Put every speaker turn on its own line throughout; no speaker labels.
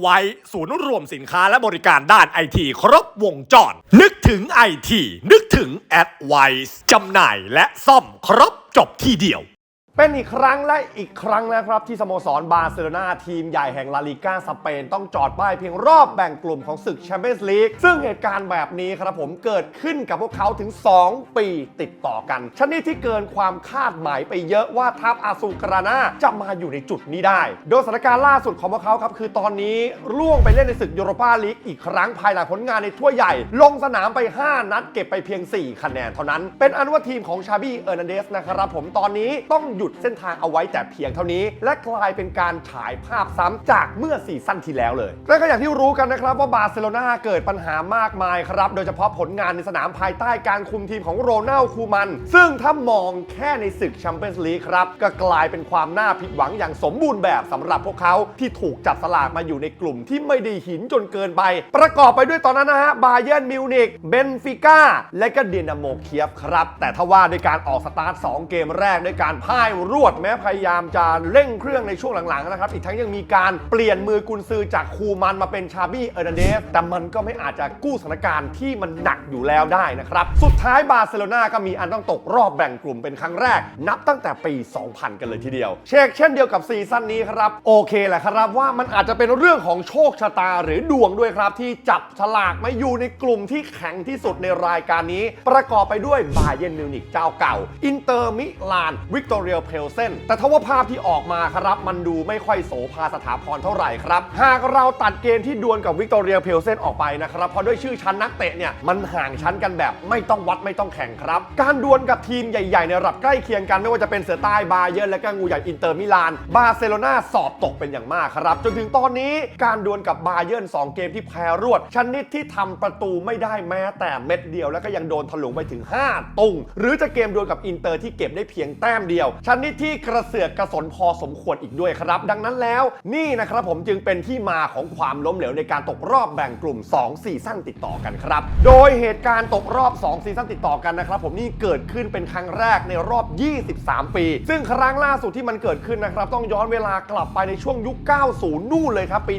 ไว้ศูนย์รวมสินค้าและบริการด้านไอทีครบวงจร นึกถึงไอทีนึกถึงแอดไวส์จำหน่ายและซ่อมครบจบที่เดียว
เป็นอีกครั้งและอีกครั้งนะครับ ที่สโมสรบาร์เซโลนาทีมใหญ่แห่งลาลิก้าสเปน ต้องจอดป้ายเพียงรอบแบ่งกลุ่มของศึกแชมเปี้ยนส์ลีกซึ่งเหตุการณ์แบบนี้ครับผมเกิดขึ้นกับพวกเขาถึง 2 ปีติดต่อกัน ชนิดที่เกินความคาดหมายไปเยอะว่าทัพอาซูกรานาจะมาอยู่ในจุดนี้ได้ โดยสถานการณ์ล่าสุดของพวกเขาครับคือตอนนี้ล่วงไปเล่นในศึกยูโรปาลีกอีกครั้งภายหลังผลงานในถ้วยใหญ่ ลงสนามไป 5 นัดเก็บไปเพียง 4 คะแนนเท่านั้น เป็นอันว่าทีมของชาบี้เออร์นันเดสนะครับผมตอนนี้ต้องหยุดเส้นทางเอาไว้แต่เพียงเท่านี้ และกลายเป็นการฉายภาพซ้ำจากเมื่อซีซั่นที่แล้วเลยและก็อย่างที่รู้กันนะครับว่าบาร์เซโลนาเกิดปัญหามากมายครับ โดยเฉพาะผลงานในสนามภายใต้การคุมทีมของโรนัลคูมัน ซึ่งถ้ามองแค่ในศึกแชมเปี้ยนส์ลีกครับ ก็กลายเป็นความน่าผิดหวังอย่างสมบูรณ์แบบสำหรับพวกเขาที่ถูกจับสลากมาอยู่ในกลุ่มที่ไม่ได้หินจนเกินไป ประกอบไปด้วยตอนนั้นนะฮะบาเยิร์นมิวนิกเบนฟิก้าและก็เดนาโมเคียฟครับ แต่ถ้าว่าด้วยการออกสตาร์ท2เกมแรกด้วยการพ่ายรวดแม้พยายามจะเร่งเครื่องในช่วงหลังๆนะครับ อีกทั้งยังมีการเปลี่ยนมือกุนซือจากคูมันมาเป็นชาบี้เออร์นันเดสแต่มันก็ไม่อาจจะกู้สถานการณ์ที่มันหนักอยู่แล้วได้นะครับ สุดท้ายบาร์เซโลนาก็มีอันต้องตกรอบแบ่งกลุ่มเป็นครั้งแรก นับตั้งแต่ปี 2000 กันเลยทีเดียว เชกเช่นเดียวกับซีซั่นนี้ครับโอเคแหละครับว่ามันอาจจะเป็นเรื่องของโชคชะตาหรือดวงด้วยครับ ที่จับฉลากมาอยู่ในกลุ่มที่แข็งที่สุดในรายการนี้ ประกอบไปด้วยบาเยนมิวนิกเจ้าเก่า อินเตอร์มิลานวิกตอเรียเพลเซนแต่ทว่าภาพที่ออกมาครับมันดูไม่ค่อยโสภาสถาพรเท่าไหร่ครับ หากเราตัดเกมที่ดวลกับวิกตอเรียเพลเซนออกไปนะครับเพราะด้วยชื่อชั้นนักเตะเนี่ยมันห่างชั้นกันแบบไม่ต้องวัดไม่ต้องแข่งครับ การดวลกับทีมใหญ่ๆในระดับใกล้เคียงกันไม่ว่าจะเป็นเสือใต้บาเยิร์และก็งูใหญ่อินเตอร์มิลาน บาร์เซโลนาสอบตกเป็นอย่างมากครับ จนถึงตอนนี้การดวลกับบาเยิร์น2เกมที่แพ้รวด ชนิดที่ทำประตูไม่ได้แม้แต่เม็ดเดียว แล้วก็ยังโดนถลุงไปถึง 5 ตุงหรือจะเกมดวลกับอินเตอร์ที่เก็บได้เพียงแต้มเดียวชนิดที่กระเสือกกระสนพอสมควรอีกด้วยครับ ดังนั้นแล้วนี่นะครับผมจึงเป็นที่มาของความล้มเหลวในการตกรอบแบ่งกลุ่ม 2 ซีซั่นติดต่อกันครับ โดยเหตุการณ์ตกรอบ 2 ซีซั่นติดต่อกันนะครับผมนี่เกิดขึ้นเป็นครั้งแรกในรอบ 23 ปี ซึ่งครั้งล่าสุดที่มันเกิดขึ้นนะครับต้องย้อนเวลากลับไปในช่วงยุค 90 นู่นเลยครับปี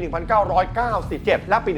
1997 และปี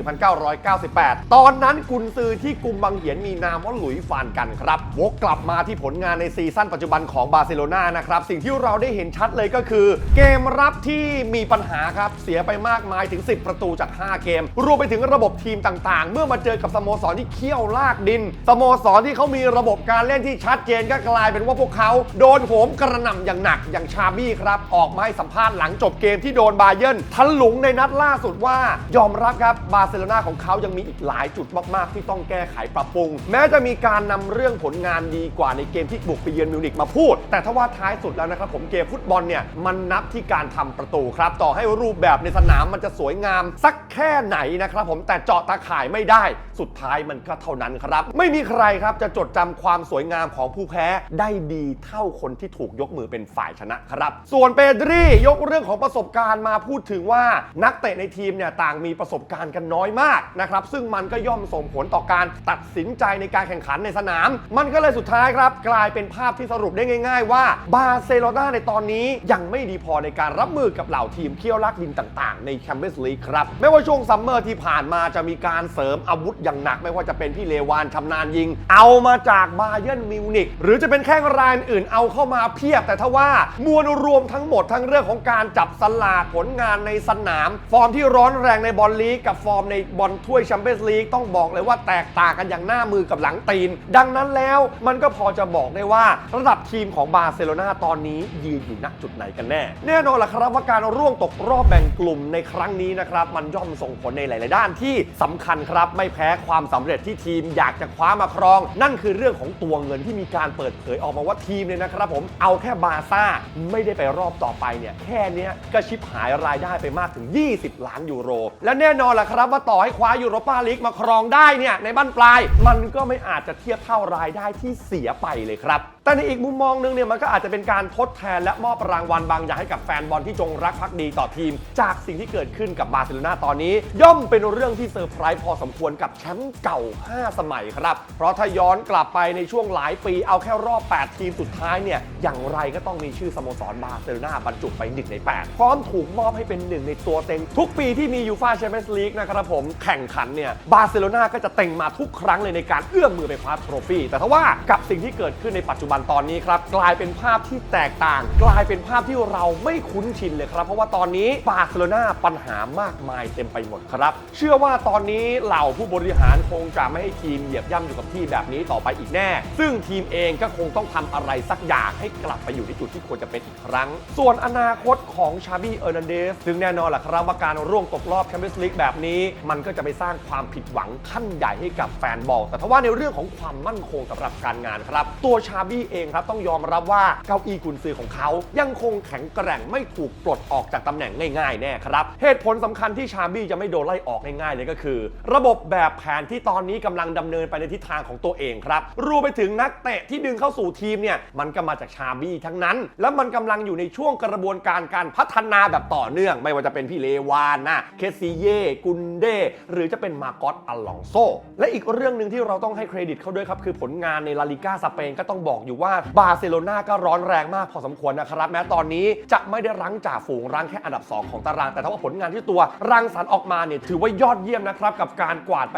1998 ตอนนั้นกุนซือที่กรุงบังเหียนมีนามว่าหลุยฟานกันครับวกกลับมาที่ผลงานในซีซั่นปัจจุบันของบาร์เซโลนานะครับสิ่งที่เราได้เห็นชัดเลยก็คือ เกมรับที่มีปัญหาครับเสียไปมากมายถึง 10 ประตูจาก 5 เกม รวมไปถึงระบบทีมต่างๆ เมื่อมาเจอกับสโมสรที่เคี่ยวลากดินสโมสรที่เขามีระบบการเล่นที่ชัดเจนก็กลายเป็นว่าพวกเขาโดนโหมกระหน่ำอย่างหนักอย่างชาบี้ครับออกมาให้สัมภาษณ์หลังจบเกมที่โดนบาเยิร์นทันหลุงในนัดล่าสุดว่ายอมรับครับบาร์เซโลนาของเขายังมีอีกหลายจุดมากๆ ที่ต้องแก้ไขปรับปรุง แม้จะมีการนำเรื่องผลงานดีกว่าในเกมที่บุกไปเยือนมิวนิกมาพูด แต่ถ้าว่าท้ายสุดแล้วนะครับผมเกมฟุตบอลเนี่ยมันนับที่การทำประตูครับ ต่อให้รูปแบบในสนามมันจะสวยงาม สักแค่ไหนนะครับผมแต่เจาะตาข่ายไม่ได้สุดท้ายมันก็เท่านั้นครับ ไม่มีใครครับจะจดจำความสวยงามของผู้แพ้ได้ดีเท่าคนที่ถูกยกมือเป็นฝ่ายชนะครับ ส่วนเปดรียกเรื่องของประสบการณ์มาพูดถึงว่านักเตะในทีมเนี่ยต่างมีประสบการณ์กันน้อยมากนะครับซึ่งมันก็ย่อมส่งผลต่อการตัดสินใจในการแข่งขันในสนาม มันก็เลยสุดท้ายครับ กลายเป็นภาพที่สรุปได้ง่าย ๆ ว่าบาเซโลนาในตอนนี้ยังไม่ดีพอในการรับมือกับเหล่าทีมเคี่ยวลากดินต่างๆ ในแชมเปี้ยนส์ลีกครับไม่ว่าช่วงซัมเมอร์ที่ผ่านมาจะมีการเสริมอาวุธอย่างหนัก ไม่ว่าจะเป็นพี่เลวานชำนาญยิง เอามาจากบาเยิร์นมิวนิกหรือจะเป็นแข้งรายอื่นเอาเข้ามาเพียบแต่ถ้าว่ามวลรวมทั้งหมดทั้งเรื่องของการจับสลากผลงานในสนาม ฟอร์มที่ร้อนแรงในบอลลีกกับฟอร์มในบอลถ้วยแชมเปี้ยนส์ลีกต้องบอกเลยว่าแตกต่างกันอย่างหน้ามือกับหลังตีน ดังนั้นแล้วมันก็พอจะบอกได้ว่าระดับทีมของบาร์เซโลนาตอนอนนี้ยืนอยู่ณจุดไหนกันแน่ แน่นอนล่ะครับว่าการร่วงตกรอบแบ่งกลุ่มในครั้งนี้นะครับ มันย่อมส่งผลในหลาย ๆ ด้านที่สำคัญครับ ไม่แพ้ความสำเร็จที่ทีมอยากจะคว้ามาครอง นั่นคือเรื่องของตัวเงินที่มีการเปิดเผยออกมาว่าทีมเนี่ยนะครับ ผมเอาแค่บาซ่าไม่ได้ไปรอบต่อไปเนี่ยแค่เนี้ยก็ชิบหายรายได้ไปมากถึง 20 ล้านยูโร และแน่นอนล่ะครับว่าต่อให้คว้ายูโรปาลีกมาครองได้เนี่ยในบ้านปลาย มันก็ไม่อาจจะเทียบเท่ารายได้ที่เสียไปเลยครับแต่ในอีกมุมมองหนึงเนี่ยมันก็อาจจะเป็นการทดแทนและมอบรางวัลบางอย่างให้กับแฟนบอลที่จงรักภักดีต่อทีม จากสิ่งที่เกิดขึ้นกับบาร์เซโลนาตอนนี้ ย่อมเป็นเรื่องที่เซอร์ไพรส์พอสมควรกับแชมป์เก่า 5 สมัยครับ เพราะถ้าย้อนกลับไปในช่วงหลายปีเอาแค่รอบ 8 ทีมสุดท้ายเนี่ยอย่างไรก็ต้องมีชื่อสโมสรบาร์เซโลนาบรรจุไปหนึ่งใน 8 พร้อมถูกมอบให้เป็นหนึ่งในตัวเต็ง ทุกปีที่มียูฟาแชมเปี้ยนส์ลีกนะครับผมแข่งขันเนี่ยบาร์เซโลนาก็จะเต็งมาทุกครั้งเลยในการเอื้อมมือไปคว้าโทรฟี่แต่ทว่ากับสิ่งที่เกิดขึ้นในปัจจุบันตอนนี้ครับกลายเป็นภาพที่แตกต่าง กลายเป็นภาพที่เราไม่คุ้นชินเลยครับ เพราะว่าตอนนี้บาร์เซโลนาปัญหามากมายเต็มไปหมดครับ เชื่อว่าตอนนี้เหล่าผู้บริหารคงจะไม่ให้ทีมเหยียบย่ำอยู่กับที่แบบนี้ต่อไปอีกแน่ ซึ่งทีมเองก็คงต้องทำอะไรสักอย่างให้กลับไปอยู่ในจุดที่ควรจะเป็นอีกครั้ง ส่วนอนาคตของชาบี้เออร์นันเดสซึ่งแน่นอนแหละครับว่าการร่วงตกรอบแชมเปี้ยนส์ลีกแบบนี้มันก็จะไปสร้างความผิดหวังขั้นใหญ่ให้กับแฟนบอลแต่ถ้าว่าในเรื่องของความมั่นคงสำหรับการงานครับ ตัวชาบี้เองครับต้องยอมรับว่าเก้าอี้กุนซือของเขา ยังคงแข็งแกร่งไม่ถูกปลดออกจากตำแหน่งง่ายๆแน่ครับ เหตุผลสำคัญที่ชาบี้จะไม่โดนไล่ออกง่ายๆเลยก็คือ ระบบแบบแผนที่ตอนนี้กำลังดำเนินไปในทิศทางของตัวเองครับรวมไปถึงนักเตะที่ดึงเข้าสู่ทีมเนี่ยมันก็มาจากชาบี้ทั้งนั้น แล้วมันกำลังอยู่ในช่วงกระบวนการการพัฒนาแบบต่อเนื่อง ไม่ว่าจะเป็นพี่เลวานนะเคสซีเย่กุนเดหรือจะเป็นมาโกอตอัลลองโซและอีกเรื่องหนึ่งที่เราต้องให้เครดิตเขาด้วยครับคือผลงานในลาลิก้าสเปนก็ต้องบอกอยู่ว่าบาร์เซโลนาก็ร้อนแรงมากพอสมควรนะครับ แม้ตอนนี้จะไม่ได้รั้งจ่าฝูงรั้งแค่อันดับ 2 ของตาราง แต่ถ้าว่าผลงานที่ตัวรังสรรค์ออกมาเนี่ยถือว่ายอดเยี่ยมนะครับ กับการกวาดไป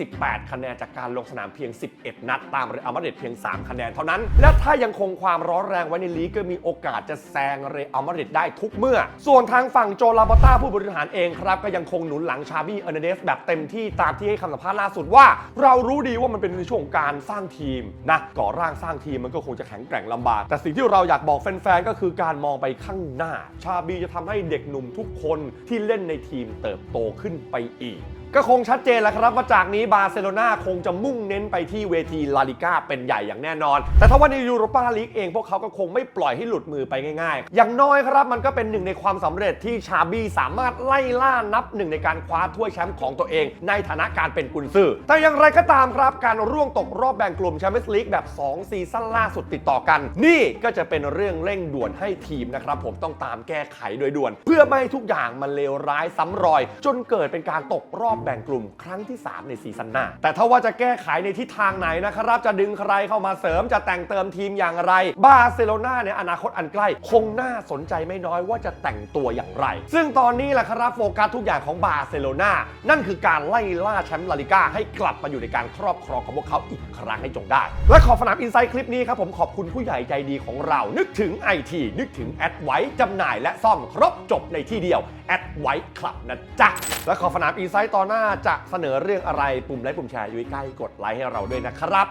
28 คะแนนจากการลงสนามเพียง 11 นัด ตามเรอัลมาดริดเพียง 3 คะแนนเท่านั้น และถ้ายังคงความร้อนแรงไว้ในลีกก็มีโอกาสจะแซงเรอัลมาดริดได้ทุกเมื่อ ส่วนทางฝั่งโจลาบอต้าผู้บริหารเองครับก็ยังคงหนุนหลังชาบี้เอเนเดสแบบเต็มที่ตามที่ให้คำสัมภาษณ์ล่าสุดว่า เรารู้ดีว่ามันเป็นในช่วงของการสร้างทีมนะก่อร่างสร้างทีมมันก็คงจะแข็งแกร่งลำบาก แต่สิ่งที่เราอยากบอกแฟนๆ ก็คือการมองไปข้างหน้า ชาบีจะทำให้เด็กหนุ่มทุกคนที่เล่นในทีมเติบโตขึ้นไปอีก ก็คงชัดเจนแล้วครับว่าจากนี้บาร์เซโลนาคงจะมุ่งเน้นไปที่เวทีลาลิก้าเป็นใหญ่อย่างแน่นอน แต่ถ้าว่าในยูโรปาลีกเองพวกเขาก็คงไม่ปล่อยให้หลุดมือไปง่ายๆ อย่างน้อยครับมันก็เป็นหนึ่งในความสำเร็จที่ชาบี้สามารถไล่ล่านับหนึ่งในการคว้าถ้วยแชมป์ของตัวเอง ในฐานะการเป็นกุนซือแต่อย่างไรก็ตามครับ การร่วงตกรอบแบ่งกลุ่มแชมเปี้ยนส์ลีกแบบ 2 ซีซั่นล่าสุดติดต่อกัน นี่ก็จะเป็นเรื่องเร่งด่วนให้ทีมนะครับผมต้องตามแก้ไขโดยด่วน เพื่อไม่ให้ทุกอย่างมันเลวร้ายซ้ำรอย จนเกิดเป็นการตกรอบแบ่งกลุ่มครั้งที่ 3 ในซีซั่นหน้า แต่ถ้าว่าจะแก้ไขในทิศทางไหนนะครับ จะดึงใครเข้ามาเสริมจะแต่งเติมทีมอย่างไร บาร์เซโลนาในอนาคตอันใกล้ คงน่าสนใจไม่น้อยว่าจะแต่งตัวอย่างไร ซึ่งตอนนี้แหละครับโฟกัสทุกอย่างของบาร์เซโลนานั่นคือการไล่ล่าแชมป์ลาลิก้าให้กลับมาอยู่ในการครอบครองของพวกเขาอีกครั้งให้จงได้ และขอบสนามอินไซต์คลิปนี้ครับผมขอบคุณผู้ใหญ่ใจดีของเรา นึกถึงไอทีนึกถึงแอดไว้จำหน่ายและซ่อมครบจบในที่เดียวแอดไว้คลับนะจ๊ะและขอบสนามอินไซต์ตอนหน้าจะเสนอเรื่องอะไรปุ่มไลค์ปุ่มแชร์อยู่ใกล้กดไลค์ให้เราด้วยนะครับ